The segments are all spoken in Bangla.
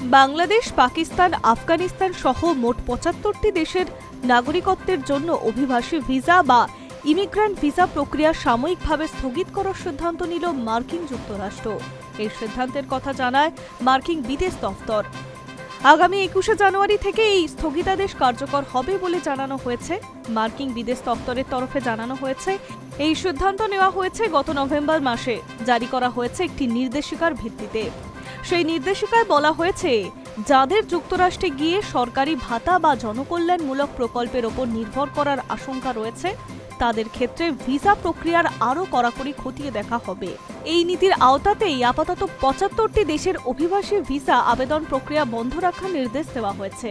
বাংলাদেশ, পাকিস্তান, আফগানিস্তান সহ মোট পঁচাত্তরটি দেশের নাগরিকত্বের জন্য অভিবাসী ভিসা বা ইমিগ্রান্ট ভিসা প্রক্রিয়া সাময়িকভাবে স্থগিত করার সিদ্ধান্ত নিল মার্কিন যুক্তরাষ্ট্র। এই সিদ্ধান্তের কথা জানায় মার্কিন বিদেশ দফতর। আগামী একুশে জানুয়ারি থেকে এই স্থগিতাদেশ কার্যকর হবে বলে জানানো হয়েছে। মার্কিন বিদেশ দপ্তরের তরফে জানানো হয়েছে, এই সিদ্ধান্ত নেওয়া হয়েছে গত নভেম্বর মাসে। জারি করা হয়েছে একটি নির্দেশিকার ভিত্তিতে। সেই নির্দেশিকায় বলা হয়েছে, যাদের যুক্তরাষ্ট্রে গিয়ে সরকারি ভাতা বা জনকল্যাণমূলক প্রকল্পের ওপর নির্ভর করার আশঙ্কা রয়েছে, তাদের ক্ষেত্রে ভিসা প্রক্রিয়ার আরও কড়াকড়ি খতিয়ে দেখা হবে। এই নীতির আওতাতেই আপাতত পঁচাত্তরটি দেশের অভিবাসী ভিসা আবেদন প্রক্রিয়া বন্ধ রাখার নির্দেশ দেওয়া হয়েছে।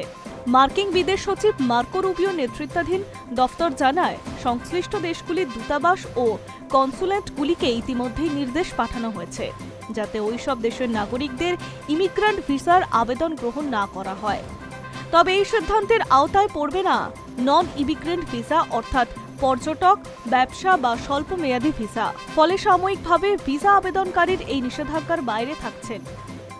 মার্কিন বিদেশ সচিব মার্কো রুবিও নেতৃত্বাধীন দফতর জানায়, সংশ্লিষ্ট দেশগুলির দূতাবাস ও কনসুলেটগুলিকে ইতিমধ্যেই নির্দেশ পাঠানো হয়েছে, যাতে ওইসব দেশের নাগরিকদের ইমিগ্রান্ট ভিসার আবেদন গ্রহণ না করা হয়। তবে এই সিদ্ধান্তের আওতায় পড়বে না নন ইমিগ্রেন্ট ভিসা, অর্থাৎ পর্যটক, ব্যবসা বা স্বল্প মেয়াদী ভিসা। ফলে সাময়িকভাবে ভিসা আবেদনকারীর এই নিষেধাজ্ঞার বাইরে থাকছেন।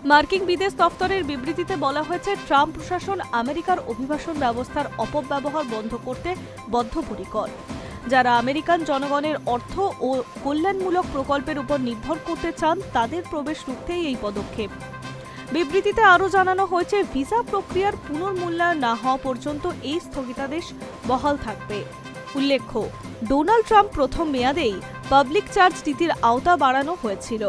মার্কিন বিদেশ দফতরের বিবৃতিতে বলা হয়েছে, ট্রাম্প প্রশাসন আমেরিকার অভিবাসন ব্যবস্থার অপব্যবহার বন্ধ করতে বদ্ধপরিকর। যারা আমেরিকান জনগণের অর্থ ও কল্যাণমূলক প্রকল্পের উপর নির্ভর করতে চান, তাদের প্রবেশ রুখতেই এই পদক্ষেপ। বিবৃতিতে আরও জানানো হয়েছে, ভিসা প্রক্রিয়ার পুনর্মূল্যায়ন না হওয়া পর্যন্ত এই স্থগিতাদেশ বহাল থাকবে। উল্লেখ্য, ডোনাল্ড ট্রাম্প প্রথম মেয়াদেই পাবলিক চার্জ নীতির আওতা বাড়ানো হয়েছিল।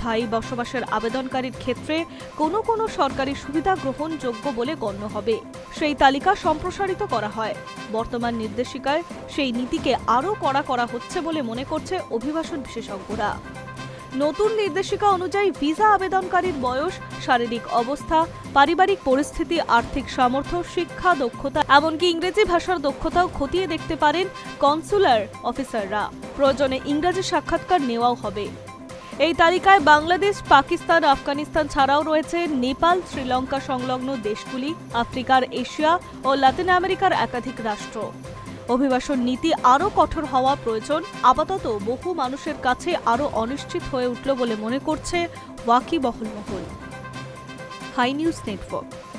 স্থায়ী বসবাসের আবেদনকারীর ক্ষেত্রে কোনো কোনো সরকারি সুবিধা গ্রহণযোগ্য বলে গণ্য হবে। সেই তালিকা সম্প্রসারিত করা হয়। বর্তমান নির্দেশিকায় সেই নীতিকে আরও কড়া করা হচ্ছে বলে মনে করছে অভিবাসন বিশেষজ্ঞরা। নতুন নির্দেশিকা অনুযায়ী ভিসা আবেদনকারীর বয়স, শারীরিক অবস্থা, পারিবারিক পরিস্থিতি, আর্থিক সামর্থ্য, শিক্ষা দক্ষতা, এমনকি ইংরেজি ভাষার দক্ষতাও খতিয়ে দেখতে পারেন কনসুলার অফিসাররা। প্রয়োজনে ইংরেজি সাক্ষাৎকার নেওয়াও হবে। এই তালিকায় বাংলাদেশ, পাকিস্তান, আফগানিস্তান ছাড়াও রয়েছে নেপাল, শ্রীলঙ্কা সংলগ্ন দেশগুলি, আফ্রিকার এশিয়া ও লাতিন আমেরিকার একাধিক রাষ্ট্র। অভিবাসন নীতি আরও কঠোর হওয়া প্রয়োজন, আপাতত বহু মানুষের কাছে আরও অনিশ্চিত হয়ে উঠল বলে মনে করছে ওয়াকি বহল মহল হাই নিউজ নেটওয়ার্ক।